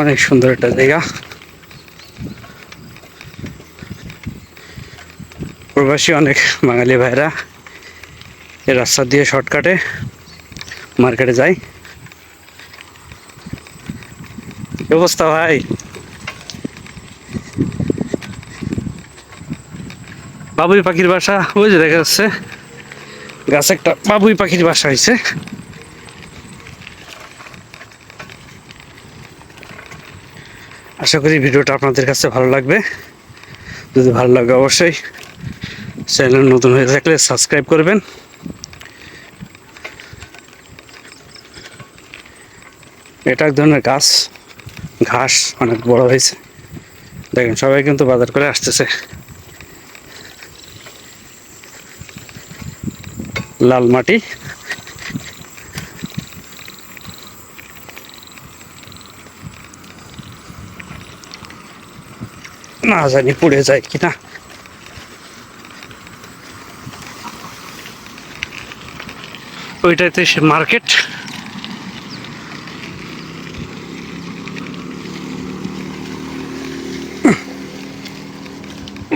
অনেক সুন্দর একটা জায়গা। প্রবাসী অনেক বাঙালি ভাইরা এই রাস্তা দিয়ে শর্টকাটে মার্কেটে যায়। অবস্থা ভাই? বাবুই পাখির বাসা, ওই যে দেখা যাচ্ছে, গাছে একটা বাবুই পাখির বাসা হয়েছে আশা করি ভিডিওটা আপনাদের কাছে ভালো লাগবে। যদি ভালো লাগে অবশ্যই চ্যানেল নতুন হয়ে থাকলে সাবস্ক্রাইব করবেন। এটা এক ধরনের গাছ, ঘাস অনেক বড় হয়েছে। দেখেন, সবাই কিন্তু বাজার করে আসতেছে। লাল মাটি। না জানি, পুড়ে যায় কিনা। ওইটাতে সে মার্কেট।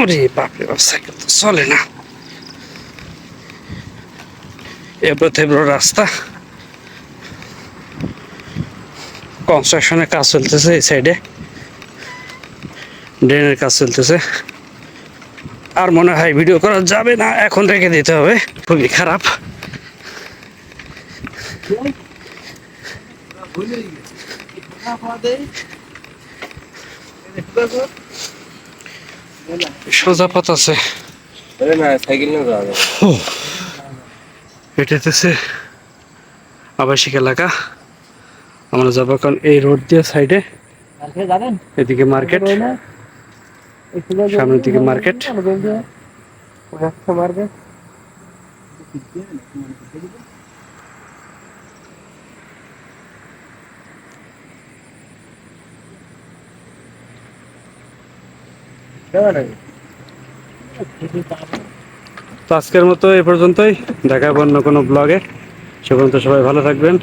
ওরে বাপরে বাপ, সাইকেল তো চলে না। এবড়ো থেবড়ো রাস্তা। কনস্ট্রাকশনের কাজ চলতেছে এই সাইডে ড্রেনের কাজ চলতেছে। আর মনে হয় ভিডিও করা যাবে না এখন রেখে দিতে হবে। খুবই খারাপ। সোজা পথ আছে। এটাতেছে আবাসিক এলাকা। আমরা যাব কারণ এই রোড দিয়ে সাইডে এদিকে মার্কেট সামনের দিকে মার্কেট তো আজকের মতো এ পর্যন্তই। দেখা অন্য কোনো ব্লগে সে পর্যন্ত সবাই ভালো থাকবেন।